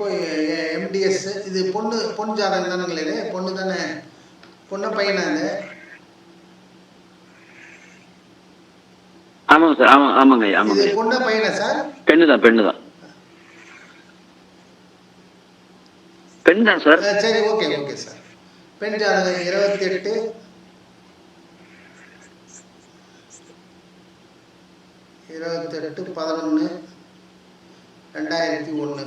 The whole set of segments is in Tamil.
இப்போ எம்டிஎஸ் இது பொண்ணு பொன் ஜாதகம் தானுங்களே இது? பொண்ணு தானே? பொண்ணு பையனா இது? ஆமாங்க சார் ஆமா ஆமாங்க ஆமாங்க. இது பொண்ணு பையனா சார்? பெண்ணு தான் பெண்ணு தான் பெண் தான் சார் சரி ஓகே ஓகே சார். பெண் ஜாதகம் இருபத்தி எட்டு இருபத்தெட்டு பதினொன்று ரெண்டாயிரத்தி ஒன்று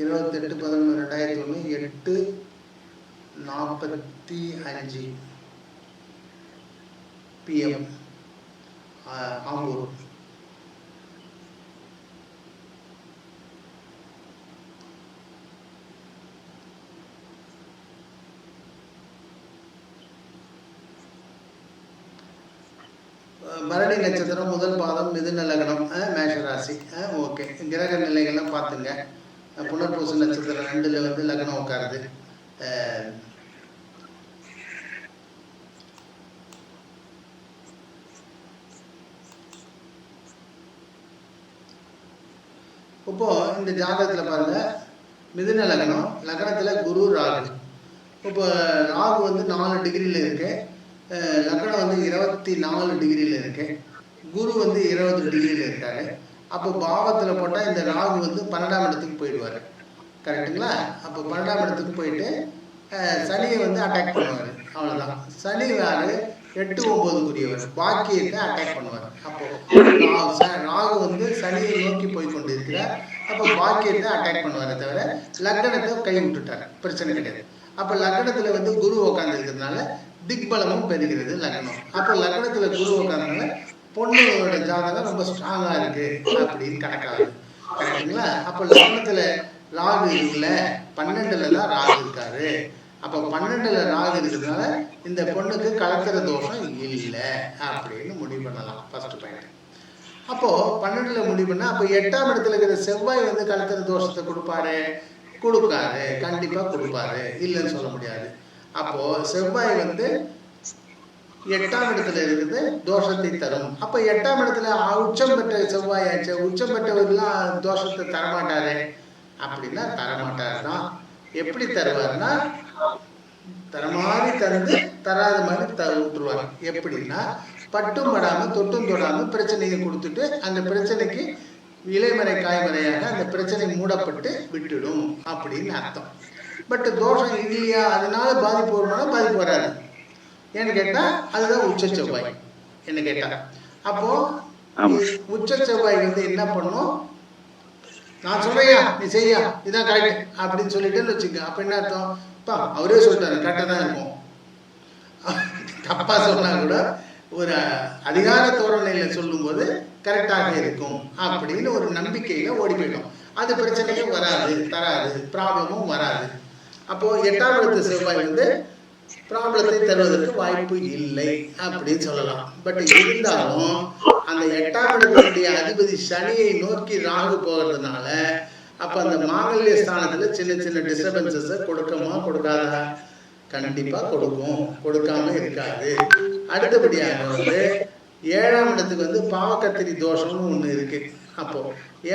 இருபத்தெட்டு பதினொன்று ரெண்டாயிரத்தி ஒன்று எட்டு நாற்பத்தி அஞ்சு பிஎம் ஆம்பூர். பரணி நட்சத்திரம் முதல் பாதம் மிதுன லக்னம் மேஷராசி. ஓகே. கிரக நிலைகள்லாம் பார்த்துங்க. புனர்பூச நட்சத்திரம் ரெண்டுல வந்து லக்னம் உட்காருது. இப்போ இந்த ஜாதகத்தில் பாருங்க. மிதுன லக்னம் லக்னத்தில் குரு ராகு. இப்போ ராகு வந்து நாலு டிகிரியில் இருக்குது லக்னம் வந்து இருபத்தி நாலு டிகிரியில் இருக்கு. குரு வந்து இருபது டிகிரியில் இருக்காரு. அப்போ பாவத்தில் போட்டால் இந்த ராகு வந்து பன்னெண்டாம் இடத்துக்கு போயிடுவார். கரெக்டுங்களா அப்போ பன்னெண்டாம் இடத்துக்கு போயிட்டு சனியை வந்து அட்டாக் பண்ணுவார். அவ்வளோதான் சனி யாரு எட்டு ஒன்பதுக்குரியவர். பாக்கியத்தை அட்டாக் பண்ணுவார். அப்போ ராகு வந்து சனியை நோக்கி போய் கொண்டு இருக்கிறார் அப்போ பாக்கியத்தை அட்டாக் பண்ணுவாரே தவிர லக்னத்தை கை விட்டுட்டார். பிரச்சனை கிடையாது. அப்போ லக்னத்தில் வந்து குரு உட்காந்துருக்கிறதுனால திக்பலமும் பெறுகிறது லக்னம். அப்போ லக்னத்துல குரு உட்கார்ந்தனால பொண்ணோட ஜாதகம் ரொம்ப ஸ்ட்ராங்கா இருக்கு அப்படின்னு கணக்காகுது கரெக்டுங்களா அப்போ லக்னத்துல ராகு இருக்குல்ல பன்னெண்டுல தான் ராகு இருக்காரு. அப்போ பன்னெண்டுல ராகு இருக்கிறதுனால இந்த பொண்ணுக்கு கலக்கிற தோஷம் இல்லை அப்படின்னு முடிவு பண்ணலாம் ஃபர்ஸ்ட் பாயிண்ட் அப்போ பன்னெண்டுல முடிவு பண்ணா அப்போ எட்டாம் இடத்துல இருக்கிற செவ்வாய் வந்து கலக்கிற தோஷத்தை கொடுப்பாரு. கொடுக்காரு. கண்டிப்பா கொடுப்பாரு. இல்லைன்னு சொல்ல முடியாது. அப்போ செவ்வாய் வந்து எட்டாம் இடத்துல இருக்குது தோஷத்தை தரும். அப்ப எட்டாம் இடத்துல உச்சம் பெற்ற செவ்வாய் ஆச்சு உச்சம் பெற்றவர்கள்லாம் தோஷத்தை தரமாட்டாரு. அப்படின்னா தரமாட்டாரு தான் எப்படி தர மாதிரி தந்து தராத மாதிரி த விட்டுருவார். எப்படின்னா பட்டும் படாம தொட்டும் தொடாம பிரச்சனையை கொடுத்துட்டு அந்த பிரச்சனைக்கு இலைமறை காய்மறையாக அந்த பிரச்சனை மூடப்பட்டு விட்டுடும். அப்படின்னு அர்த்தம். பட் தோஷம் இல்லையா? அதனால பாதிப்பு வருமானா பாதிப்பு வராது. ஏன்னு கேட்டா அதுதான் உச்ச செவ்வாய். என்ன கேட்டா? அப்போ. உச்ச செவ்வாய் வந்து என்ன பண்ணும்? நான் சொல்றையா நீ செய்யா இதான் கரெக்ட் அப்படின்னு சொல்லிட்டேன்னு வச்சுக்க. அப்ப என்ன அர்த்தம்? பா அவரே சொல்லிட்டாரு கரெக்டாக தான் இருக்கும். தப்பா சொன்னா கூட ஒரு அதிகார தோரணையில சொல்லும்போது கரெக்டாக இருக்கும் அப்படின்னு ஒரு நம்பிக்கையில ஓடி போயிடும் அது பிரச்சனையும் வராது தராது ப்ராப்ளமும் வராது. அப்போ எட்டாம் இடத்து செவ்வாய் வந்து ப்ராப்ளத்தை தருவதற்கு வாய்ப்பு இல்லை அப்படின்னு சொல்லலாம். பட் இருந்தாலும் அந்த எட்டாம் இடத்தினுடைய அதிபதி சனியை நோக்கி ராகு போகிறதுனால அப்ப அந்த மாங்கல்ய ஸ்தானத்துல சின்ன சின்ன டிஸ்டர்பன்சஸை கொடுக்கமா கொடுக்காதா? கண்டிப்பா கொடுக்கும். கொடுக்காம இருக்காது. அடுத்தபடியாக வந்து ஏழாம் இடத்துக்கு வந்து பாவக்கத்திரி தோஷம்னு ஒண்ணு இருக்கு. அப்போ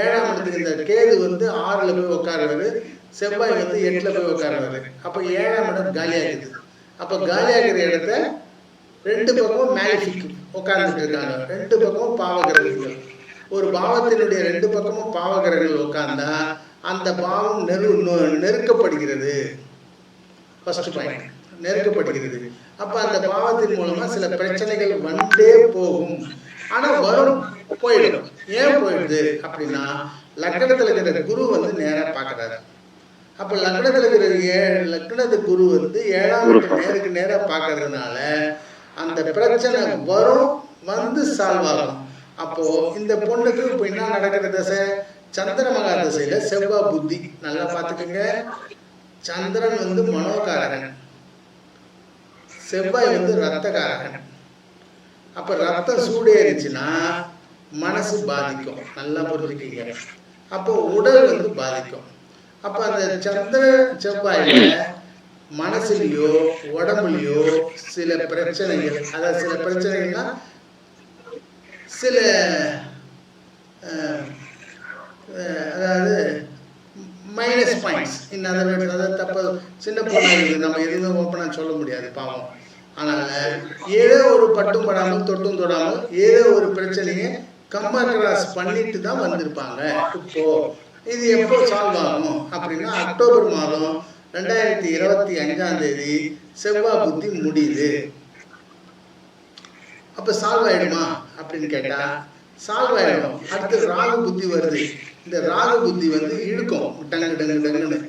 ஏழாம் இடத்துக்கு இந்த கேது வந்து ஆறுல போய் உட்காருவாரு செவ்வாய் வந்து எட்டில் போய் உட்காருவாரு. அப்போ ஏழாம் இடம் காலியாகுது. அப்போ காலியாகிற இடத்த ரெண்டு பக்கமும் மேலிஃபிக் உட்கார்ந்துட்டு இருக்காங்க. ரெண்டு பக்கமும் பாவகிரகங்கள் ஒரு பாவத்தினுடைய ரெண்டு பக்கமும் பாவகிரகங்கள் உட்கார்ந்தா அந்த பாவம் நெரு நொ- நெருக்கப்படுகிறது. First point நெருக்கப்படுகிறது. அப்போ அந்த பாவத்தின் மூலமா சில பிரச்சனைகள் வந்தே போகும். ஆனால் வரும் போயிடும். ஏன் போயிடுது அப்படின்னா லக்கணத்தில் இருக்கிற குரு வந்து நேராக பார்க்குறாரு அப்ப லக்னத்துல இருக்கிற ஏ லக்னத்து குரு வந்து ஏழாம் நேருக்கு நேரா பார்க்கறதுனால அந்த பிரச்சனை வரும் வந்து சால்வ் ஆகும். அப்போ இந்த பொண்ணுக்கு இப்போ என்ன நடக்கிற தசை? சந்திர மகா தசையில செவ்வாய் புத்தி. நல்லா பார்த்துக்கோங்க. சந்திரன் வந்து மனோகாரகன். செவ்வாய் வந்து ரத்தகாரகன் அப்ப ரத்தம் சூடேறிச்சுன்னா மனசு பாதிக்கும். நல்லா புரிஞ்சுக்கீங்க அப்போ உடல் வந்து பாதிக்கும். அப்ப அந்த சந்திர செவ்வாயில மனசுலயோ உடம்புலயோ சில பிரச்சனைகள் அதாவது சில பிரச்சனைகள்னா சில அதாவது minus points in other words அதாவது தப்பு சின்ன இருக்குது நம்ம எதுவுமே ஓப்பனாக சொல்ல முடியாது பாவம். அதனால் ஏதோ ஒரு பட்டும் படாமல் தொட்டும் தொடாமல் ஏதோ ஒரு பிரச்சனையை கம்பேர் கிராஸ் பண்ணிட்டு தான் வந்திருப்பாங்க. இப்போ இது எப்போ சால்வ் ஆகும் அப்படின்னா அக்டோபர் மாதம் ரெண்டாயிரத்தி இருபத்தி அஞ்சாம் தேதி செவ்வாய் புத்தி முடியுது. அப்போ சால்வ் ஆயிடுமா அப்படின்னு கேட்டா சால்வ் ஆயிடும். அடுத்து ராகு புத்தி வருது. இந்த ராகு புத்தி வந்து இழுக்கும். டங்கு டங்கு டங்குன்னு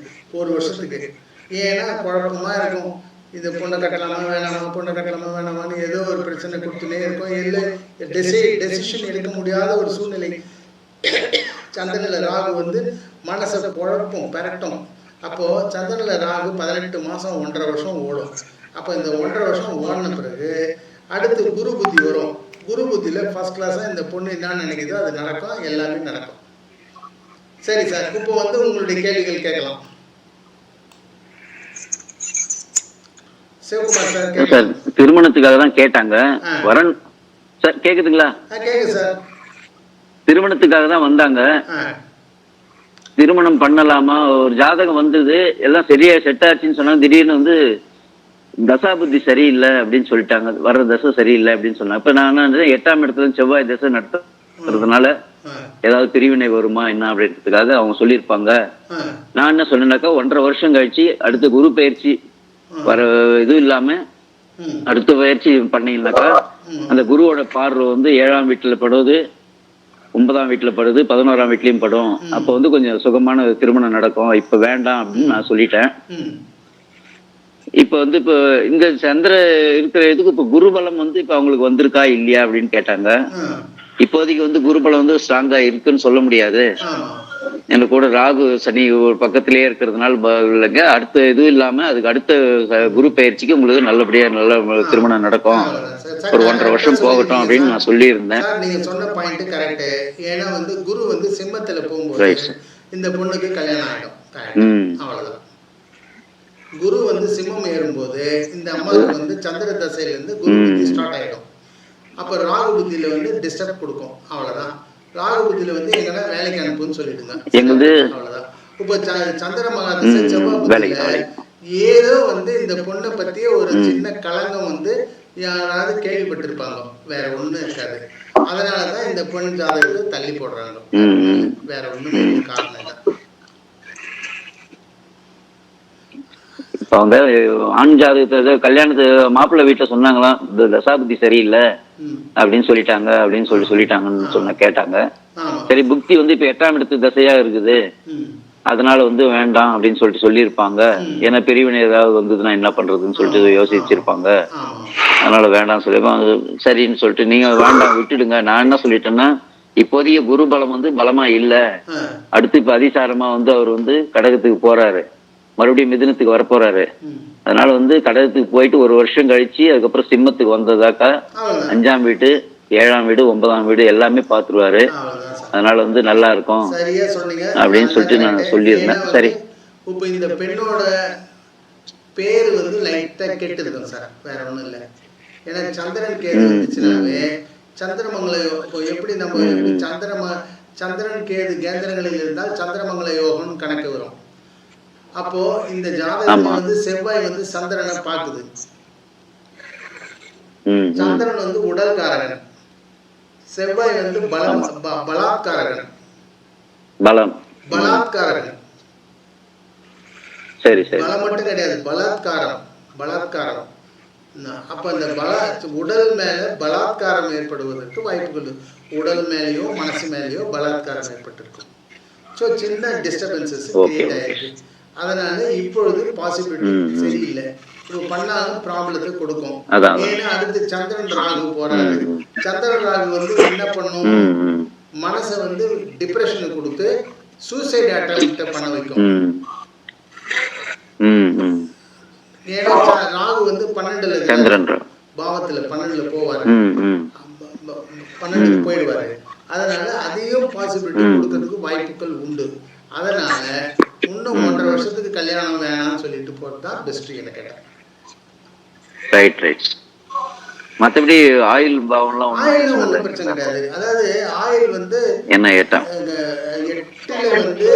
ஒரு வருஷத்துக்கு. ஏன்னா குழப்பமா இருக்கும். இது பொண்ணை கட்டலாமா வேணாமா பொண்ணை கட்டலாமா வேணாமான்னு ஏதோ ஒரு பிரச்சனை கொடுத்துனே இருக்கும். இல்லை டெசி டெசிஷன் எடுக்க முடியாத ஒரு சூழ்நிலை. சந்திரனில் ராகு வந்து மனசை குழப்பும் பெரட்டும். அப்போ சந்திரனில் ராகு பதினெட்டு மாதம் ஒன்றரை வருஷம் ஓடும். அப்போ இந்த ஒன்றரை வருஷம் ஓடின பிறகு அடுத்து குரு புத்தி வரும். குரு புத்தியில் ஃபர்ஸ்ட் கிளாஸாக இந்த பொண்ணு என்ன நினைக்குதோ அது நடக்கும் எல்லாமே நடக்கும். சரி சார் இப்போ வந்து உங்களுடைய கேள்விகள் கேட்கலாம். சார் திருமணத்துக்காக தான் கேட்டாங்க. வரன் சார் கேக்குதுங்களா? ஆ கேட்கு சார் திருமணத்துக்காக தான் வந்தாங்க. திருமணம் பண்ணலாமா? ஒரு ஜாதகம் வந்தது எல்லாம் சரியா செட் ஆச்சுன்னு சொன்னாங்க. திடீர்னு வந்து தசா புத்தி சரியில்லை அப்படின்னு சொல்லிட்டாங்க. வர்ற தசை சரியில்லை அப்படின்னு சொன்னாங்க. இப்ப நான் எட்டாம் இடத்துல செவ்வாய் தசை நடத்துறதுனால ஏதாவது பிரிவினை வருமா என்ன அப்படின்றதுக்காக அவங்க சொல்லியிருப்பாங்க. நான் என்ன சொன்னேன்னாக்கா ஒன்றரை வருஷம் கழிச்சு அடுத்த குரு பயிற்சி வர இது இல்லாம அடுத்த பயிற்சி பண்ணீங்கன்னாக்கா. அந்த குருவோட பார்வை வந்து ஏழாம் வீட்டுல படுவது ஒன்பதாம் வீட்டுல படுது பதினோராம் வீட்லயும் படும். அப்போ வந்து கொஞ்சம் சுகமான திருமணம் நடக்கும். இப்ப வேண்டாம் அப்படின்னு நான் சொல்லிட்டேன். இப்ப வந்து இப்போ இந்த சந்திர இருக்கிற இதுக்கு இப்ப குருபலம் வந்து இப்ப அவங்களுக்கு வந்திருக்கா இல்லையா அப்படின்னு கேட்டாங்க. இப்போதைக்கு வந்து குருபலம் வந்து ஸ்ட்ராங்கா இருக்குன்னு சொல்ல முடியாது. எனக்கு கூட ராகு சனி ஒரு பக்கத்திலேயே இருக்கிறதுனால இல்லைங்க. அடுத்த இது இல்லாம அதுக்கு அடுத்த குரு பயிற்சிக்கு உங்களுக்கு நல்லபடியா நல்ல திருமணம் நடக்கும். ஒரு ஒன்றரை வருஷம் போகட்டும் அப்படின்னு. நான் சொல்லியிருந்தேன். நீங்க சொன்ன பாயிண்ட் கரெக்ட் ஏன்னா வந்து குரு வந்து சிம்மத்துல போகும்போது. இந்த பொண்ணுக்கு கல்யாணம் ஆயிடும். அவ்வளவுதான். குரு வந்து சிம்மம் ஏறும்போது இந்த அம்மாவுக்கு வந்து சந்திர தசையில இருந்து குரு புத்தி ஸ்டார்ட் ஆயிடும். அப்ப ராகு புத்தியில வந்து டிஸ்டர்ப் கொடுக்கும். அவ்வளவுதான். ராகு புத்தியில வந்து எங்கன்னா வேலைக்கு அனுப்புன்னு சொல்லிடுங்க எங்களுது அவ்வளவுதான். இப்ப சந்திர மகாதசை செவ்வாய். ஏதோ வந்து இந்த பொண்ணை பத்திய ஒரு சின்ன களங்கம் வந்து யாராவது கேள்விப்பட்டிருப்பாங்க. வேற ஒண்ணும் இருக்காது. அதனாலதான் இந்த பொண்ணு ஜாதகத்தை தள்ளி போடுறாங்க. வேற ஒண்ணும் காரணம் இல்லை. இப்ப அவங்க ஆண் ஜாதகத்தை கல்யாணத்து மாப்பிள்ளை வீட்டுல சொன்னாங்களாம். இந்த தசாபுத்தி சரியில்லை. அப்படின்னு சொல்லிட்டாங்க அப்படின்னு சொல்லி சொல்லிட்டாங்கன்னு சொன்ன கேட்டாங்க. சரி புக்தி வந்து இப்ப எட்டாம் இடத்து தசையா இருக்குது. அதனால வந்து வேண்டாம் அப்படின்னு சொல்லிட்டு சொல்லியிருப்பாங்க. ஏன்னா பிரிவினை ஏதாவது வந்ததுன்னா என்ன பண்றதுன்னு சொல்லிட்டு யோசிச்சிருப்பாங்க. அதனால வேண்டாம் சொல்லி சரின்னு சொல்லிட்டு நீங்க வேண்டாம் விட்டுடுங்க. நான் என்ன சொல்லிட்டேன்னா இப்போதைய குரு பலம் வந்து பலமா இல்ல. அடுத்து இப்ப அதிசாரமா வந்து அவர் வந்து கடகத்துக்கு போறாரு. மறுபடியும் மிதுனத்துக்கு வர போறாரு ம். அதனால வந்து கடகத்துக்கு போயிட்டு ஒரு வருஷம் கழிச்சு அதுக்கப்புறம் சிம்மத்துக்கு வந்ததாக்கா. அஞ்சாம் வீடு ஏழாம் வீடு ஒன்பதாம் வீடு எல்லாமே சார். அதனால வந்து நல்லா இருக்கும் அப்படின்னு சொல்லிட்டு நான். சொல்லியிருந்தேன். சரி. இப்ப இந்த பெண்ணோட பேர் வந்து லைட்டா கெட்டு இருக்கும் சார். வேற ஒண்ணும் இல்ல. ஏன்னா சந்திரன் கேது இருந்துச்சுனாவே சந்திரமங்கல யோ- இப்போ எப்படி நம்ம சந்திரம சந்திரன் கேது கேந்திரங்களில் இருந்தால் சந்திரமங்கல யோகம்னு கணக்கு வரும். அப்போ இந்த ஜாதகத்துல. வந்து செவ்வாய் வந்து சந்திரனை பாக்குது. சந்திரன் வந்து உடல்காரகன். செவ்வாய் வந்து பலம் பலாத்காரகன். பலம். பலாத்காரகன். சரி சரி. பலம் மட்டும் கிடையாது. பலாத்காரம். பலாத்காரம். அப்ப அந்த பல உடல் மேல பலாத்காரம் ஏற்படுவதற்கு வாய்ப்புகள். உடல் மேலேயோ மனசு மேலேயோ பலாத்காரம் ஏற்பட்டிருக்கும். ஸோ சின்ன டிஸ்டர்பன்சஸ் கிரியேட். ஆயிருக்கு அதனால இப்பொழுது பாசிபிலிட்டி. சரியில்லை பண்ணாலும் ப்ராப்ளத்தை கொடுக்கும். ஏன்னா அடுத்து சந்திரன் ராகு போறாரு. சந்திரன் ராகு வந்து என்ன பண்ணும். மனசை வந்து டிப்ரெஷனுக்கு கொடுத்து சூசைட் அட்டம் பண்ண வைக்கும். ஏன்னா ராகு வந்து பன்னெண்டுல பாவத்துல பன்னெண்டுல போவாரு பன்னெண்டுக்கு போயிடுவாரு அதனால அதையும் பாசிபிலிட்டி. கொடுக்கறதுக்கு வாய்ப்புகள் உண்டு அதனால இன்னும் ஒன்றரை வருஷத்துக்கு கல்யாணம் வேணாம்னு சொல்லிட்டு போறது தான் பெஸ்ட் என்ன கேட்டேன். ரைட் ரைட் மத்தபடி ஆயில் பாவம்லாம் ஆயில் ஒன்றும் பிரச்சனை கிடையாது. அதாவது ஆயில் வந்து என்ன ஏட்டம் எட்டுல வந்து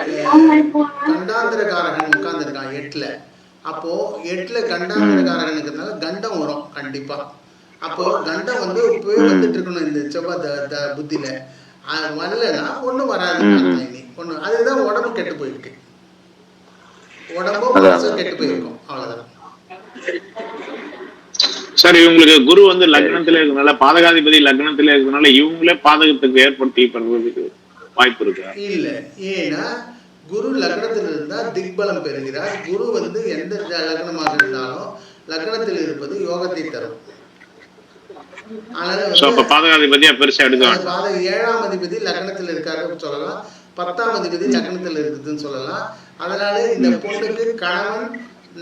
அஹ், கண்டாந்திரகாரகன் உட்கார்ந்துருக்கான் எட்டுல. அப்போ எட்டுல கண்டாந்திரகாரகன் இருக்கிறதுனால கண்டம் வரும் கண்டிப்பா. அப்போ கண்டம் வந்து இப்பவே வந்துட்டு இருக்கணும் இந்த செவ்வாய் புத்தியில. வரலன்னா ஒண்ணும் வராது ஒண்ணு. அதுதான் உடம்பு கெட்டு போயிருக்கு. உடம்பும். மனசும் கெட்டு போயிருக்கும். அவ்வளவுதான். சார் இவங்களுக்கு குரு வந்து லக்னத்துல இருக்கிறதுனால பாதகாதிபதி லக்னத்துல இருக்கிறதுனால இவங்களே பாதகத்துக்கு ஏற்படுத்தி பண்றதுக்கு வாய்ப்பு இருக்கா? இல்ல. ஏன்னா குரு லக்னத்தில் இருந்தா திக்பலம் பெறுகிறார். குரு வந்து எந்த லக்னமாக இருந்தாலும் லக்னத்தில் இருப்பது யோகத்தை தரும். ஏழாம் அதிபதி லக்னத்தில் இருக்காருன்னு சொல்லலாம். பத்தாம் அதிபதி லக்னத்தில் இருக்குதுன்னு சொல்லலாம். அதனால இந்த பொண்ணுக்கு கணவன்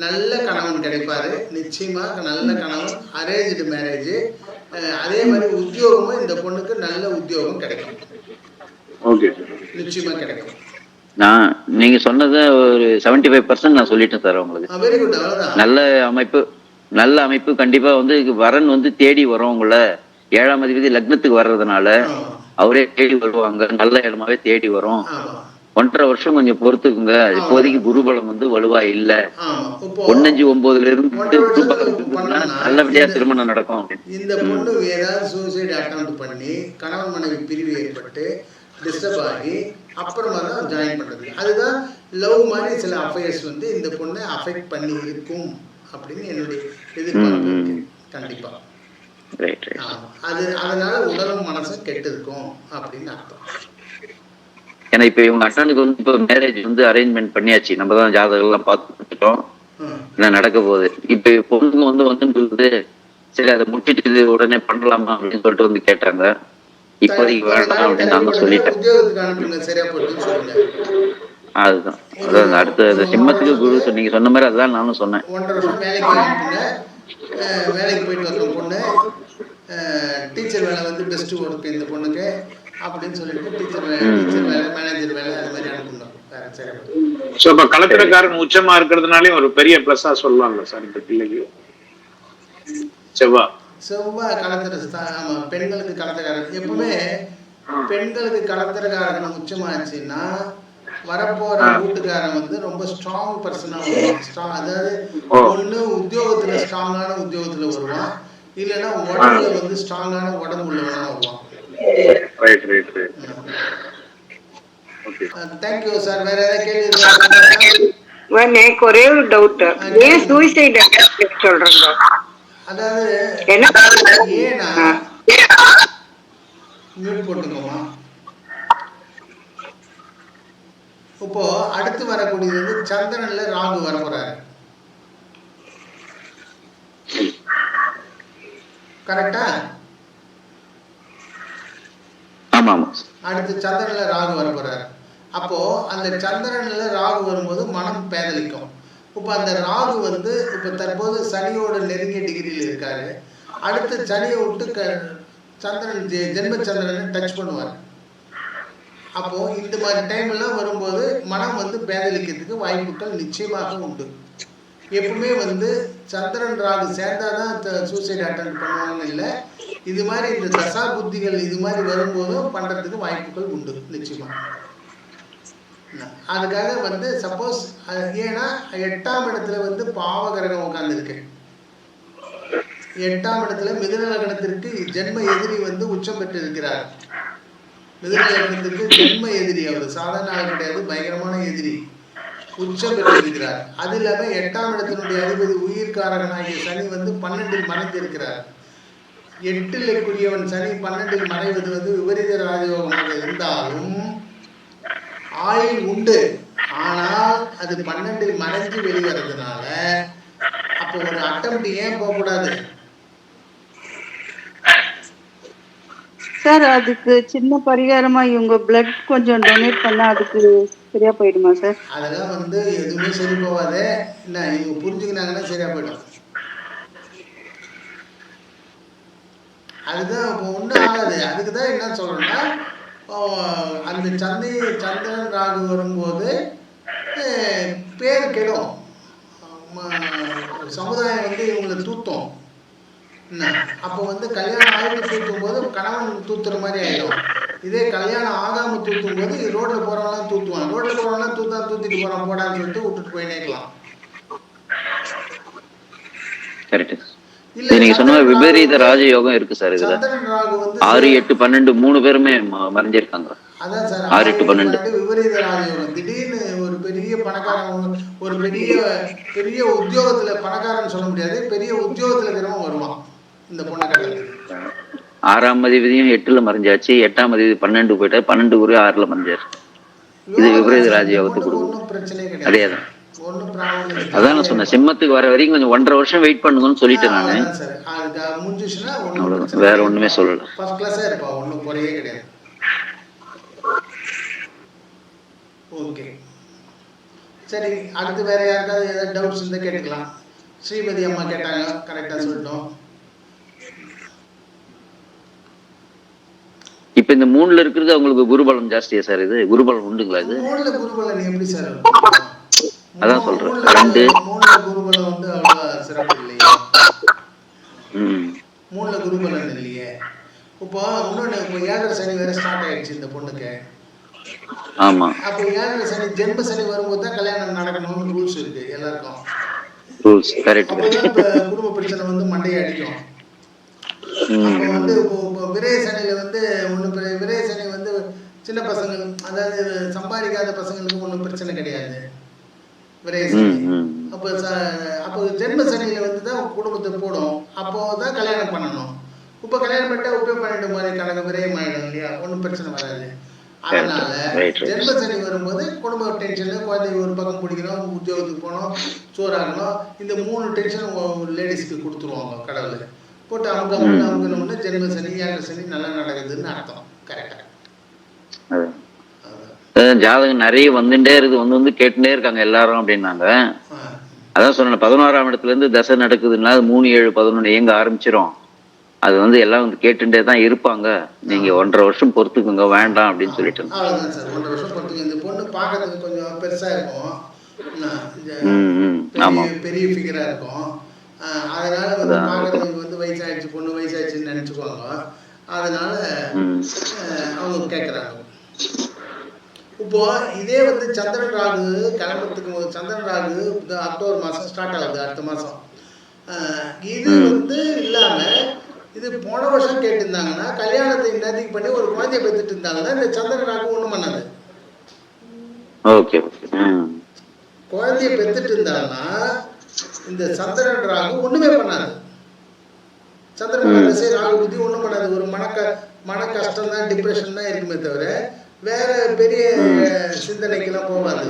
நல்ல கணவன் கிடைப்பாரு. நிச்சயமா நல்ல கணவன் அரேஞ்சு மேரேஜ் அதே மாதிரி உத்தியோகமும் இந்த பொண்ணுக்கு நல்ல உத்தியோகம் கிடைக்கும். ஓகே நிச்சயமா கிடைக்கும். நான் நீங்க சொன்னதை ஒரு 75% ஃபைவ் பர்சன்ட் நான் சொல்லிட்டேன் சார் உங்களுக்கு. வெரி குட் அவ்வளவுதான். நல்ல அமைப்பு நல்ல அமைப்பு. கண்டிப்பா வந்து வரன் வந்து தேடி வரும் உங்களை. ஏழாம் அதிபதி லக்னத்துக்கு வர்றதுனால. அவரே தேடி வருவாங்க. நல்ல இடமாவே தேடி வரும். ஒன்றரை வருஷம் கொஞ்சம் பொறுத்துக்குங்க. இப்போதைக்கு குருபலம் வந்து வலுவா இல்ல. ஒன்னஞ்சு ஒன்பதுல இருந்து குருபலம் நல்லபடியா திருமணம் நடக்கும் இந்த பொண்ணு ஏதாவது சூசைட் அட்டம் பண்ணி கணவன் மனைவி பிரிவு ஏற்பட்டு டிஸ்டர்ப் ஆகி அப்புறமா தான் ஜாயின் பண்றது. அதுதான் லவ் மாதிரி சில அஃபேர்ஸ் வந்து இந்த பொண்ணை அஃபெக்ட் பண்ணி இருக்கும் அப்படின்னு என்னுடைய எதிர்பார்ப்பு கண்டிப்பா. அது அதனால உடலும் மனசும் கெட்டு இருக்கும் அப்படின்னு அர்த்தம். ஏன்னா இப்ப இவங்க அண்ணனுக்கு வந்து இப்ப மேரேஜ் வந்து அரேஞ்ச்மெண்ட் பண்ணியாச்சு. நம்ம தான் ஜாதகம் எல்லாம் பார்த்து கொடுத்துட்டோம். ம். என்ன நடக்க போகுது? இப்ப பொண்ணுங்க வந்து வந்து சரி அதை முடிச்சிட்டு உடனே பண்ணலாமா அப்படின்னு சொல்லிட்டு வந்து கேட்டாங்க. இப்போதைக்கு வேண்டாம் அப்படின்னு நாங்க சொல்லிட்டேன். அதுதான். அதான் அடுத்த சிம்மத்துக்கு குரு சொ- நீங்க சொன்ன மாதிரி அதான் நானும் சொன்னேன். வேலைக்கு போயிட்டு வரணும் பொண்ணு டீச்சர் வேலை வந்து பெஸ்ட் ஒர்க் இந்த பொண்ணுக்கு அப்படின்னு சொல்லிட்டு டீச்சர் வேலை டீச்சர் வேலை மேனேஜர் வேலை அது மாதிரி சோ கலத்திரக்காரன் உச்சமா இருக்கிறதுனாலே ஒரு பெரிய பிளஸ்ஸா சொல்லலாம்ல சார் இந்த பிள்ளைக்கு. செவ்வா. செவ்வாய் கலத்திர ஸ்தா- ஆமா பெண்களுக்கு கலத்திரக்காரன் எப்பவுமே பெண்களுக்கு கலத்திரக்காரன் உச்சமாச்சுன்னா வரப்போற வீட்டுக்காரன் வந்து ரொம்ப ஸ்ட்ராங் பர்சனா வருவான். ஸ்ட்ராங் அதாவது. ஒண்ணு உத்தியோகத்துல ஸ்ட்ராங்கான உத்தியோகத்துல வருவான். இல்லைன்னா உடம்புல வந்து ஸ்ட்ராங்கான உடம்பு உள்ளவனா வருவான். தேங்க்யூ சார் வேற ஏதாவது கேள்வி எனக்கு ஒரே ஒரு டவுட் ஏன் சூசைட் சொல்றாங்க? அதாவது என்ன? ஏன்னா மியூட் போட்டுக்கோமா? இப்போ அடுத்து வரக்கூடியது வந்து சந்திரன்ல ராகு வர போறாரு. கரெக்டா? அடுத்து சந்திரன்ல ராகு வர போறாரு. அப்போ அந்த சந்திரன்ல ராகு வரும்போது மனம் பேதலிக்கும் இப்போ அந்த ராகு வந்து இப்போ தற்போது சனியோட நெருங்கிய டிகிரியில் இருக்காரு. அடுத்து சனியை விட்டு க சந்திரன் ஜென்ம சந்திரனை டச் பண்ணுவார். அப்போ இந்த மாதிரி டைம் எல்லாம் வரும்போது மனம் வந்து பேதலிக்கிறதுக்கு வாய்ப்புகள் நிச்சயமாக உண்டு. எப்பவுமே வந்து சந்திரன் ராகு சேர்ந்தாதான் சூசைட் அட்டன் பண்ணுவாங்க இல்லை. இது மாதிரி இந்த தசா புத்திகள் இது மாதிரி வரும்போதும் பண்றதுக்கு வாய்ப்புகள் உண்டு நிச்சயமா. அதுக்காக வந்து சப்போஸ் ஏன்னா எட்டாம் இடத்துல வந்து பாவ கிரகம் உட்கார்ந்துருக்கு எட்டாம் இடத்துல மிதுன லக்னத்திற்கு ஜென்ம எதிரி வந்து உச்சம் பெற்று இருக்கிறார் மிதுன லக்னத்திற்கு ஜென்ம எதிரி அவர். சாதாரண ஆள் கிடையாது பயங்கரமான எதிரி. உச்சம் பெற்றிருக்கிறார். அது இல்லாம எட்டாம் இடத்தினுடைய அதிபதி உயிர்காரகனாகிய சனி வந்து பன்னெண்டில் மறைந்திருக்கிறார். எட்டிலுக்குரியவன் சனி பன்னெண்டில் மறைவது வந்து விபரீத ராஜயோகமாக இருந்தாலும் ஆயுள் உண்டு. ஆனால் அது பன்னெண்டில் மறைஞ்சு வெளிவரதுனால அப்போ ஒரு அட்டம் ஏன் போகக்கூடாது? சார் அதுக்கு சின்ன பரிகாரமா இவங்க பிளட் கொஞ்சம் டொனேட் பண்ணா அதுக்கு சரியா போயிடுமா சார்? அதெல்லாம் வந்து எதுவுமே சரி போகாது. என்ன இவங்க புரிஞ்சுக்கினாங்கன்னா சரியா போயிடும். அதுதான் இப்போ ஒன்றும் ஆகாது. அதுக்கு தான் என்ன சொல்றேன்னா அந்த சந்தி சந்திரன் ராகு வரும்போது பேர் கெடும். ஆமா, சமுதாயம் வந்து இவங்களை தூத்தம். அப்போ வந்து கல்யாணம் ஆகிட்டு தூத்தும் போது கணவன் தூத்துற மாதிரி ஆயிடும். இதே கல்யாணம் ஆகாம தூத்தும் போது ரோட்ல போறவங்களாம் தூத்துவான். ரோட்ல போறவங்களாம் தூத்தா தூத்திட்டு போறான் போடான்னு சொல்லிட்டு விட்டுட்டு போய் இல்ல நீங்க சொன்ன விபரீத ராஜயோகம் இருக்கு சார் இதுல. சந்திரன் ராகு வந்து ஆறு எட்டு பன்னெண்டு மூணு பேருமே மறைஞ்சிருக்காங்க. ஆறு, எட்டு, பன்னெண்டு. விபரீத ராஜயோகம். திடீர்னு ஒரு பெரிய பணக்காரன் ஒரு பெரிய பெரிய உத்தியோகத்துல பணக்காரன் சொல்ல முடியாது பெரிய உத்தியோகத்துல இருக்கிறவன் வருவான். ஆறாம் அதிபதியும் எட்டுல மறைஞ்சாச்சு. எட்டாம் அதிபதி பன்னெண்டு போயிட்டா பன்னெண்டு குரு ஆறுல மறைஞ்சாரு. இது விபரீத ராஜயோகத்தை இல்லை. அதான் நான் சொன்னேன். சிம்மத்துக்கு வர வரைக்கும் கொஞ்சம் ஒன்றரை வருஷம் வெயிட் பண்ணுங்கன்னு சொல்லிட்டேன் நானு. வேற ஒண்ணுமே சொல்லல. ஓகே சரி அடுத்து வேற யாருக்காவது ஏதாவது டவுட்ஸ் இருந்தால் கேட்டுக்கலாம். ஸ்ரீமதி அம்மா கேட்டாங்க. கரெக்டாக சொல்லிட்டோம். இப்ப இந்த மூணுல இருக்கிறது அவங்களுக்கு குருபலம் ஜாஸ்தியா சார் இது? குருபலம் உண்டுங்களா இது? அதான் சொல்றேன். ரெண்டு. மூணுல குருபலம் வந்து அவ்வளோ சிறப்பு இல்லையா. இப்போ இன்னொன்று இப்போ ஏழரை சனி வேற ஸ்டார்ட் ஆயிடுச்சு இந்த பொண்ணுக்கு. ஆமா. அப்போ ஏழரை சனி ஜென்ம சனி வரும்போது தான் கல்யாணம் நடக்கணும்னு ரூல்ஸ் இருக்கு எல்லாருக்கும். ரூல்ஸ் கரெக்ட் குடும்ப பிரச்சனை வந்து மண்டையை அடிக்கும். வந்து இப்போ- இப்போ விரய சனியில வந்து ஒன்று விரய சனி வந்து சின்ன பசங்க அதாவது சம்பாதிக்காத பசங்களுக்கு ஒன்றும் பிரச்சனை கிடையாது. விரய சனி ம், ம். அப்போ அப்போ ஜென்ம சனியில வந்து தான் குடும்பத்தை போடும். அப்போ தான் கல்யாணம் பண்ணணும். இப்போ கல்யாணம் பண்ணிட்டா உப்பே பண்ணிட்டு மாதிரி கணக்கு விரயம் ஆயிடும் இல்லையா? ஒன்றும் பிரச்சனை வராது. அதனால. ஜென்ம சனி வரும்போது குடும்ப டென்ஷனு குழந்தைங்க ஒரு பக்கம் பிடிக்கணும் உத்தியோகத்துக்கு போகணும் சோறாகணும் இந்த மூணு டென்ஷன் லேடிஸ்க்கு கொடுத்துருவாங்க கடவுள். போட்டு அவங்க அவங்க அவங்கன்னு ஜென்ம சனி ஏழரை சனி நல்லா நடக்குதுன்னு அர்த்தம். கரெக்டாக ஜாதகம் நிறைய வந்துட்டே இருக்கு வந்து வந்து கேட்டுட்டே இருக்காங்க எல்லாரும் அப்படின்னாங்க. அதான் சொன்னேன் பதினோராம் இடத்துல இருந்து தசை நடக்குதுன்னா மூணு ஏழு பதினொன்று இயங்க ஆரம்பிச்சிரும். அது வந்து எல்லாம் வந்து கேட்டுட்டே தான் இருப்பாங்க. நீங்க ஒன்றரை வருஷம் பொறுத்துக்குங்க வேண்டாம் அப்படின்னு சொல்லிட்டு. அவ்வளோதான் சார். ஒன்றரை வருஷம் பொறுத்துங்க இந்த பொண்ணு பார்க்கறதுக்கு கொஞ்சம் பெருசாக இருக்கும். பெரிய பெரிய ஃபிகராக இருக்கும். அதனால வந்து. பார்க்கறதுக்கு வந்து வயசாயிடுச்சு பொண்ணு வயசாயிடுச்சுன்னு நினச்சிக்குவாங்க. அதனால அவங்க கேட்குறாங்க இப்போ இதே வந்து சந்திரன் ராகு கிளம்புறதுக்கு போது சந்திரன் ராகு இந்த அக்டோபர் மாதம் ஸ்டார்ட் ஆகுது அடுத்த மாதம் இது வந்து இல்லாம இது போன வருஷம் கேட்டிருந்தாங்கன்னா கல்யாணத்தை நேரத்துக்கு பண்ணி ஒரு குழந்தைய பெற்றுட்டு இருந்தாங்கன்னா இந்த சந்திரன் ராகு ஒன்றும் பண்ணாது. குழந்தைய பெற்றுட்டு இருந்தாங்கன்னா இந்த சந்திரன் ராகு ஒண்ணுமே பண்ணாது. சந்திரன் ராகு சரி ராகு புத்தி ஒண்ணும் பண்ணாது. ஒரு மனக்க மன கஷ்டம் தான் டிப்ரெஷன் தான் இருக்குமே தவிர வேற பெரிய சிந்தனைக்கெல்லாம் போகாது.